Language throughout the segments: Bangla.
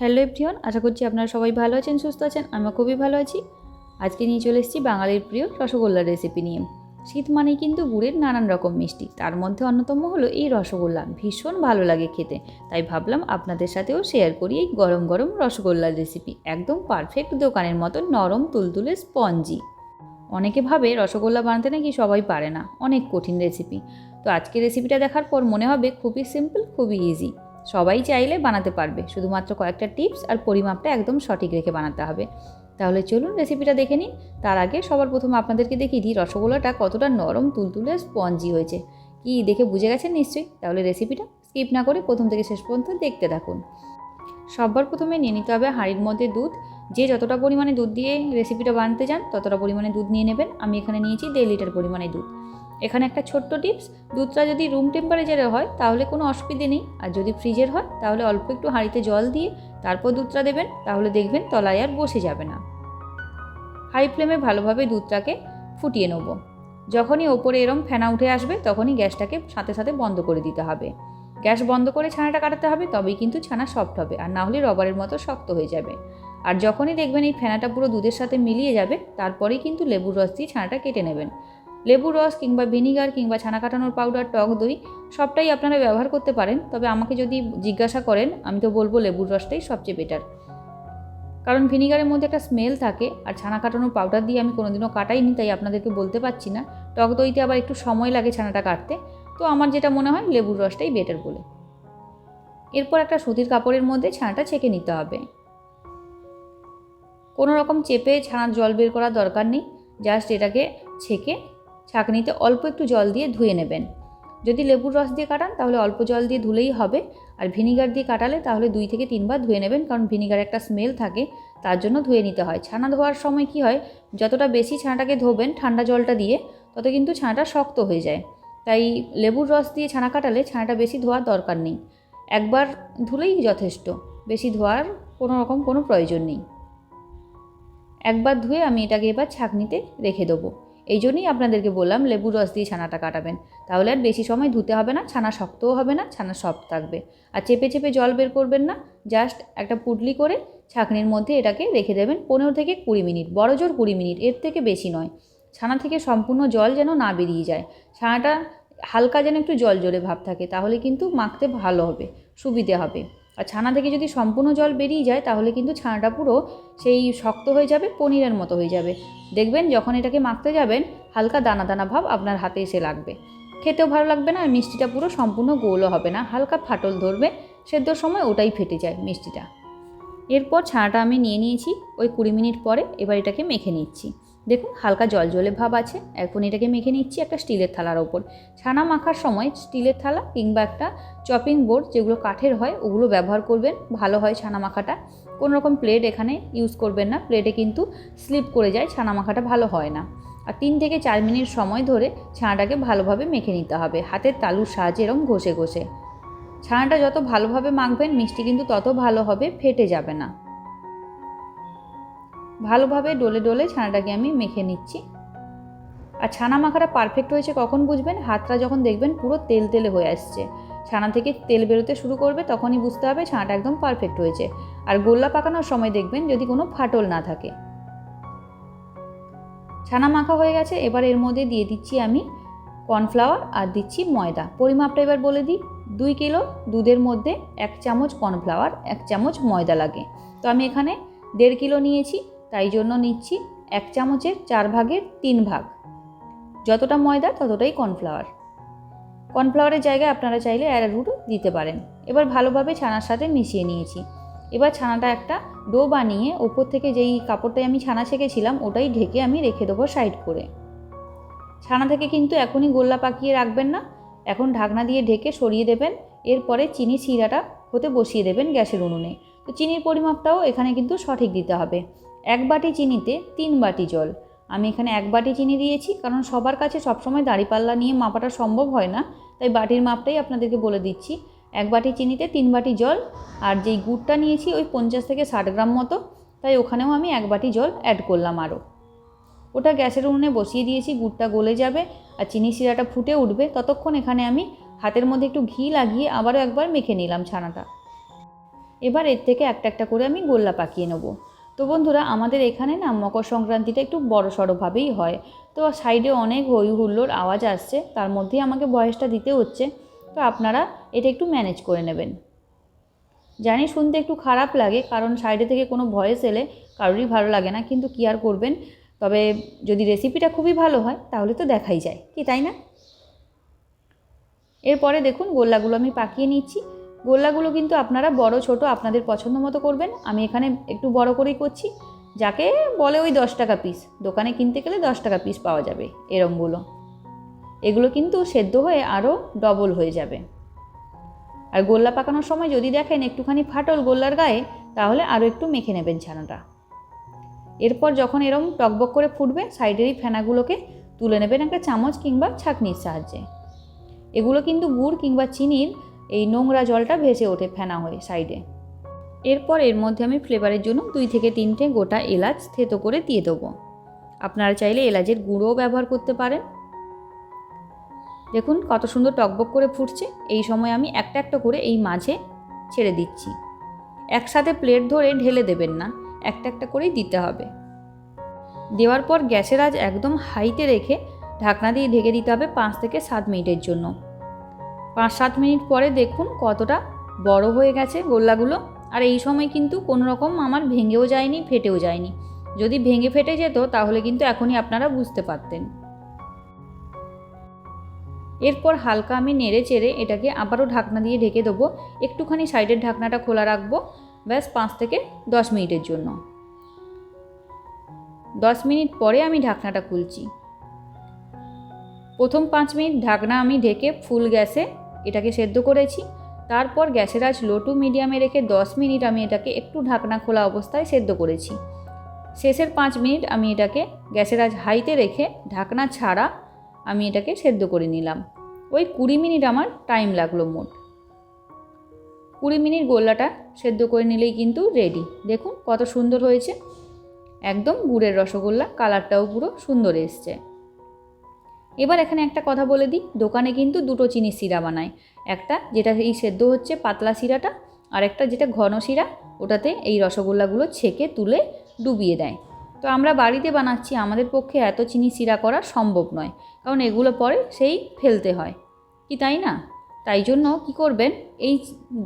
হ্যালো এভরিওয়ান, আশা করছি আপনারা সবাই ভালো আছেন, সুস্থ আছেন, আমিও খুবই ভালো আছি। আজকে নিয়ে চলে এসেছি বাঙালির প্রিয় রসগোল্লার রেসিপি নিয়ে। শীত মানেই কিন্তু গুড়ের নানান রকম মিষ্টি, তার মধ্যে অন্যতম হলো এই রসগোল্লা, ভীষণ ভালো লাগে খেতে। তাই ভাবলাম আপনাদের সাথেও শেয়ার করি এই গরম গরম রসগোল্লার রেসিপি একদম পারফেক্ট দোকানের মতো নরম তুলতুলে স্পঞ্জি অনেকে ভাবে রসগোল্লা বানাতে নাকি সবাই পারে না, অনেক কঠিন রেসিপি তো আজকে রেসিপিটা দেখার পর মনে হবে খুবই সিম্পল খুবই ইজি সবাই চাইলে বানাতে পারবে। শুধুমাত্র কয়েকটা টিপস আর পরিমাপটা একদম সঠিক রেখে বানাতে হবে। তাহলে চলুন রেসিপিটা দেখে নিন তার আগে সবার প্রথমে আপনাদেরকে দেখিয়ে দিই, রসগোল্লাটা কতটা নরম, তুলতুলে, স্পঞ্জি হয়েছে। কি দেখে বুঝে গেছেন নিশ্চয়ই? তাহলে রেসিপিটা স্কিপ না করে প্রথম থেকে শেষ পর্যন্ত দেখতে থাকুন। সবার প্রথমে নিয়ে নিতে হবে হাঁড়ির মধ্যে দুধ। যে যতটা পরিমাণে দুধ দিয়ে রেসিপিটা বানাতে চান, ততটা পরিমাণে দুধ নিয়ে নেবেন। আমি এখানে নিয়েছি দেড় লিটার পরিমাণে দুধ। এখানে একটা ছোট্ট টিপস, দুধটা যদি রুম টেম্পারেচারে হয় তাহলে কোনো অসুবিধে নেই। আর যদি ফ্রিজের হয় তাহলে অল্প একটু হাঁড়িতে জল দিয়ে তারপর দুধটা দেবেন, তাহলে দেখবেন তলায় আর বসে যাবে না। হাই ফ্লেমে ভালোভাবে দুধটাকে ফুটিয়ে নেব। যখনই ওপরে এরম ফেনা উঠে আসবে তখনই গ্যাসটাকে সাথে সাথে বন্ধ করে দিতে হবে। গ্যাস বন্ধ করে ছানাটা কাটাতে হবে, তবেই কিন্তু ছানা সফট হবে আর না হলে রবারের মতো শক্ত হয়ে যাবে। আর যখনই দেখবেন এই ফেনাটা পুরো দুধের সাথে মিলিয়ে যাবে, তারপরেই কিন্তু লেবুর রস দিয়ে ছানাটা কেটে নেবেন। লেবুর রস কিংবা ভিনিগার কিংবা ছানা কাটানোর পাউডার টক দই, সবটাই আপনারা ব্যবহার করতে পারেন। তবে আমাকে যদি জিজ্ঞাসা করেন, আমি তো বলব লেবুর রসটাই সবচেয়ে বেটার কারণ ভিনিগারের মধ্যে একটা স্মেল থাকে, আর ছানা কাটানোর পাউডার দিয়ে আমি কোনোদিনও কাটাইনি, তাই আপনাদেরকে বলতে পারছি না। টক দইতে আবার একটু সময় লাগে ছানাটা কাটতে। তো আমার যেটা মনে হয়, লেবুর রসটাই বেটার বলে। এরপর একটা সুতির কাপড়ের মধ্যে ছানাটা ছেঁকে নিতে হবে। কোনো রকম চেপে ছানার জল বের করার দরকার নেই। জাস্ট এটাকে ছেঁকে ছাঁকনিতে অল্প একটু জল দিয়ে ধুয়ে নেবেন। যদি লেবুর রস দিয়ে কাটান, তাহলে অল্প জল দিয়ে ধুলেই হবে। আর ভিনিগার দিয়ে কাটালে, তাহলে দুই থেকে তিনবার ধুয়ে নেবেন, কারণ ভিনিগার একটা স্মেল থাকে, তার জন্য ধুয়ে নিতে হয়। ছানা ধোয়ার সময় কি হয়, যতটা বেশি ছানাটাকে ধোবেন ঠান্ডা জলটা দিয়ে, তত কিন্তু ছানাটা শক্ত হয়ে যায়। তাই লেবুর রস দিয়ে ছানা কাটালে ছানাটা বেশি ধোয়ার দরকার নেই। একবার ধুলেই যথেষ্ট, বেশি ধোয়ার কোনো রকম কোনো প্রয়োজন নেই। একবার ধুয়ে আমি এটাকে এবার ছাঁকনিতে রেখে দেবো। এই জন্যই আপনাদেরকে বললাম, লেবুর রস দিয়ে ছানাটা কাটাবেন। তাহলে আর বেশি সময় ধুতে হবে না, ছানা শক্তও হবে না, ছানা সফট থাকবে। আর চেপে চেপে জল বের করবেন না, জাস্ট একটা পুটলি করে ছাঁকনির মধ্যে এটাকে রেখে দেবেন পনেরো থেকে কুড়ি মিনিট, বড় জোর কুড়ি মিনিট, এর থেকে বেশি নয়। ছানা থেকে সম্পূর্ণ জল যেন না বেরিয়ে যায়। ছানাটা হালকা যেন একটু জল জলে ভাব থাকে, তাহলে কিন্তু মাখতে ভালো হবে, সুবিধে হবে। আর ছানা থেকে যদি সম্পূর্ণ জল বেরিয়ে যায়, তাহলে কিন্তু ছানাটা পুরো সেই শক্ত হয়ে যাবে, পনিরের মতো হয়ে যাবে। দেখবেন যখন এটাকে মাখতে যাবেন, হালকা দানা দানা ভাব আপনার হাতে এসে লাগবে। খেতেও ভালো লাগবে না, আর মিষ্টিটা পুরো সম্পূর্ণ গোলও হবে না। হালকা ফাটল ধরবে সেদ্ধর সময় ওটাই ফেটে যায় মিষ্টিটা। এরপর ছানাটা আমি নিয়ে নিয়েছি, ওই কুড়ি মিনিট পরে এবার এটাকে মেখে নিচ্ছি। দেখুন, হালকা জল জলে ভাব আছে। এখন এটাকে মেখে নিচ্ছি একটা স্টিলের থালার ওপর। ছানা মাখার সময় স্টিলের থালা কিংবা একটা চপিং বোর্ড যেগুলো কাঠের হয়, ওগুলো ব্যবহার করবেন। ভালো হয় ছানা মাখাটা। কোনো রকম প্লেট এখানে ইউজ করবেন না। প্লেটে কিন্তু স্লিপ করে যায়, ছানা মাখাটা ভালো হয় না। আর তিন থেকে চার মিনিট সময় ধরে ছানাটাকে ভালোভাবে মেখে নিতে হবে। হাতের তালুর সাহায্যে এরম ঘষে ঘষে। ছানাটা যত ভালোভাবে মাখবেন, মিষ্টি কিন্তু তত ভালো হবে, ফেটে যাবে না। ভালোভাবে ডলে ডলে ছানাটাকে আমি মেখে নিচ্ছি। আর ছানা মাখাটা পারফেক্ট হয়েছে কখন বুঝবেন? হাতটা যখন দেখবেন পুরো তেল তেলে হয়ে আসছে। ছানা থেকে তেল বেরোতে শুরু করবে তখনই বুঝতে হবে ছানাটা একদম পারফেক্ট হয়েছে। আর গোল্লা পাকানোর সময় দেখবেন যদি কোনো ফাটল না থাকে। ছানা মাখা হয়ে গেছে, এবার এর মধ্যে দিয়ে দিচ্ছি আমি কর্নফ্লাওয়ার আর দিচ্ছি ময়দা। পরিমাপটা এবার বলে দিই, দুই কিলো দুধের মধ্যে এক চামচ কর্নফ্লাওয়ার, এক চামচ ময়দা লাগে। তো আমি এখানে দেড় কিলো নিয়েছি। তাই জন্য নিচ্ছি এক চামচের চার ভাগের তিন ভাগ। যতটা ময়দা, ততটাই কর্নফ্লাওয়ার। কর্নফ্লাওয়ারের জায়গায় আপনারা চাইলে অ্যারারুটও দিতে পারেন। এবার ভালোভাবে ছানার সাথে মিশিয়ে নিয়েছি। এবার ছানাটা একটা ডো বানিয়ে ওপর থেকে যেই কাপড়টায় আমি ছানা ছেঁকেছিলাম, ওটাই ঢেকে আমি রেখে দেবো সাইড করে। ছানা থেকে কিন্তু এখনই গোল্লা পাকিয়ে রাখবেন না। এখন ঢাকনা দিয়ে ঢেকে সরিয়ে দেবেন। এরপরে চিনি শিরাটা হতে বসিয়ে দেবেন গ্যাসের উনুনে। তো চিনির পরিমাপটাও এখানে কিন্তু সঠিক দিতে হবে। এক বাটি চিনিতে তিন বাটি জল। আমি এখানে এক বাটি চিনি দিয়েছি কারণ সবার কাছে সবসময় দাঁড়িপাল্লা নিয়ে মাপাটা সম্ভব হয় না, তাই বাটির মাপটাই আপনাদেরকে বলে দিচ্ছি। এক বাটি চিনিতে তিন বাটি জল আর যেই গুড়টা নিয়েছি ওই পঞ্চাশ থেকে ষাট গ্রাম মতো, তাই ওখানেও আমি এক বাটি জল অ্যাড করলাম আরও। ওটা গ্যাসের উনুনে বসিয়ে দিয়েছি, গুড়টা গলে যাবে আর চিনি শিরাটা ফুটে উঠবে। ততক্ষণ এখানে আমি হাতের মধ্যে একটু ঘি লাগিয়ে আবারও একবার মেখে নিলাম ছানাটা। এবার এর থেকে একটা একটা করে আমি গোল্লা পাকিয়ে নেব। তো বন্ধুরা, আমাদের এখানে না মকর সংক্রান্তিটা একটু বড় সড়োভাবেই হয়। তো সাইডে অনেক হই হুল্লোর আওয়াজ আসছে, তার মধ্যেই আমাকে বয়সটা দিতে হচ্ছে। তো আপনারা এটা একটু ম্যানেজ করে নেবেন। জানি শুনতে একটু খারাপ লাগে, কারণ সাইডে থেকে কোনো ভয়েস এলে কারোরই ভালো লাগে না, কিন্তু কী আর করবেন? তবে যদি রেসিপিটা খুবই ভালো হয়, তাহলে তো দেখাই যায়, কি তাই না? এরপরে দেখুন, গোল্লাগুলো আমি পাকিয়ে নিচ্ছি। গোল্লাগুলো কিন্তু আপনারা বড়, ছোট আপনাদের পছন্দ মতো করবেন। আমি এখানে একটু বড় করেই করছি। যাকে বলে ওই দশ টাকা পিস দোকানে কিনতে গেলে দশ টাকা পিস পাওয়া যাবে এরমগুলো এগুলো কিন্তু সেদ্ধ হয়ে আরও ডবল হয়ে যাবে। আর গোল্লা পাকানোর সময় যদি দেখেন একটুখানি ফাটল গোল্লার গায়ে, তাহলে আরও একটু মেখে নেবেন ছানাটা। এরপর যখন এরম টকবক করে ফুটবে সাইডের এই ফেনাগুলোকে তুলে নেবেন একটা চামচ কিংবা ছাঁকনির সাহায্যে। এগুলো কিন্তু গুড় কিংবা চিনির এই নোংরা জলটা ভেসে ওঠে ফেনা হয়ে সাইডে। এরপর এর মধ্যে আমি ফ্লেভারের জন্য দুই থেকে তিনটে গোটা এলাচ থেতো করে দিয়ে দেবো। আপনারা চাইলে এলাচের গুঁড়োও ব্যবহার করতে পারেন। দেখুন কত সুন্দর টকবক করে ফুটছে। এই সময় আমি একটা একটা করে এই মাঝে ছেড়ে দিচ্ছি। একসাথে প্লেট ধরে ঢেলে দেবেন না, একটা একটা করেই দিতে হবে। দেওয়ার পর গ্যাসের আজ একদম হাইতে রেখে ঢাকনা দিয়ে ঢেকে দিতে হবে পাঁচ থেকে সাত মিনিটের জন্য। পাঁচ সাত মিনিট পরে দেখুন কতটা বড় হয়ে গেছে গোল্লাগুলো। আর এই সময় কিন্তু কোনো রকম আমার ভেঙেও যায়নি, ফেটেও যায়নি। যদি ভেঙে ফেটে যেত, তাহলে কিন্তু এখনই আপনারা বুঝতে পারতেন। এরপর হালকা আমি নেড়ে চেড়ে এটাকে আবারও ঢাকনা দিয়ে ঢেকে দেবো। একটুখানি সাইডের ঢাকনাটা খোলা রাখব, ব্যাস পাঁচ থেকে দশ মিনিটের জন্য। দশ মিনিট পরে আমি ঢাকনাটা খুলছি। প্রথম পাঁচ মিনিট ঢাকনা আমি ঢেকে ফুল গ্যাসে এটাকে সেদ্ধ করেছি। তারপর গ্যাসের আঁচ লো টু মিডিয়ামে রেখে দশ মিনিট আমি এটাকে একটু ঢাকনা খোলা অবস্থায় সেদ্ধ করেছি। শেষের পাঁচ মিনিট আমি এটাকে গ্যাসের আঁচ হাইতে রেখে ঢাকনা ছাড়া আমি এটাকে সেদ্ধ করে নিলাম। ওই কুড়ি মিনিট আমার টাইম লাগল মোট। কুড়ি মিনিট গোল্লাটা সেদ্ধ করে নিলেই কিন্তু রেডি দেখুন কত সুন্দর হয়েছে। একদম গুড়ের রসগোল্লা কালারটাও পুরো সুন্দর এসছে। এবার এখানে একটা কথা বলে দিই, দোকানে কিন্তু দুটো চিনির শিরা বানায়। একটা যেটা এই সেদ্ধ হচ্ছে পাতলা শিরাটা, আর একটা যেটা ঘন শিরা, ওটাতে এই রসগোল্লাগুলো ছেঁকে তুলে ডুবিয়ে দেয়। তো আমরা বাড়িতে বানাচ্ছি, আমাদের পক্ষে এত চিনি শিরা করা সম্ভব নয়, কারণ এগুলো পরে সেই ফেলতে হয়। কি তাই না? তাই জন্য কি করবেন, এই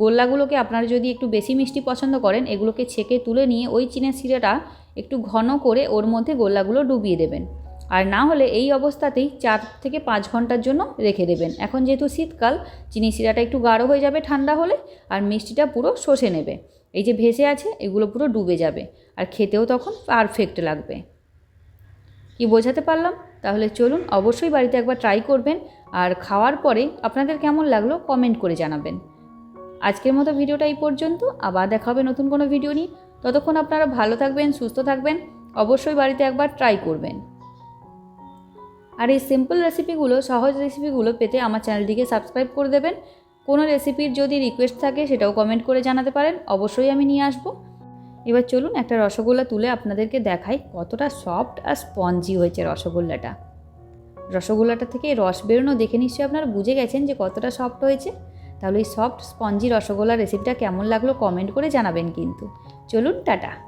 গোল্লাগুলোকে আপনারা যদি একটু বেশি মিষ্টি পছন্দ করেন, এগুলোকে ছেঁকে তুলে নিয়ে ওই চিনের শিরাটা একটু ঘন করে ওর মধ্যে গোল্লাগুলো ডুবিয়ে দেবেন। আর না হলে এই অবস্থাতেই চার থেকে পাঁচ ঘণ্টার জন্য রেখে দেবেন। এখন যেহেতু শীতকাল চিনি শিরাটা একটু গাঢ় হয়ে যাবে ঠান্ডা হলে আর মিষ্টিটা পুরো শোষে নেবে। এই যে ভেসে আছে, এগুলো পুরো ডুবে যাবে আর খেতেও তখন পারফেক্ট লাগবে। কি বোঝাতে পারলাম? তাহলে চলুন অবশ্যই বাড়িতে একবার ট্রাই করবেন আর খাওয়ার পরে আপনাদের কেমন লাগল কমেন্ট করে জানাবেন। আজকের মতো ভিডিওটা এই পর্যন্ত, আবার দেখা হবে নতুন কোনো ভিডিও নিয়ে। ততক্ষণ আপনারা ভালো থাকবেন, সুস্থ থাকবেন, অবশ্যই বাড়িতে একবার ট্রাই করবেন। আর এই সিম্পল রেসিপিগুলো সহজ রেসিপিগুলো পেতে আমার চ্যানেলটিকে সাবস্ক্রাইব করে দেবেন। কোনো রেসিপির যদি রিকোয়েস্ট থাকে, সেটাও কমেন্ট করে জানাতে পারেন। অবশ্যই আমি নিয়ে আসব। এবার চলুন একটা রসগোল্লা তুলে আপনাদেরকে দেখাই, কতটা সফট আর স্পঞ্জি হয়েছে রসগোল্লাটা। রসগোল্লাটা থেকে রস বেরোনো দেখে নিশ্চয়ই আপনারা বুঝে গেছেন যে কতটা সফট হয়েছে। তাহলে এই সফট স্পঞ্জি রসগোল্লা রেসিপিটা কেমন লাগল কমেন্ট করে জানাবেন কিন্তু। চলুন, টাটা।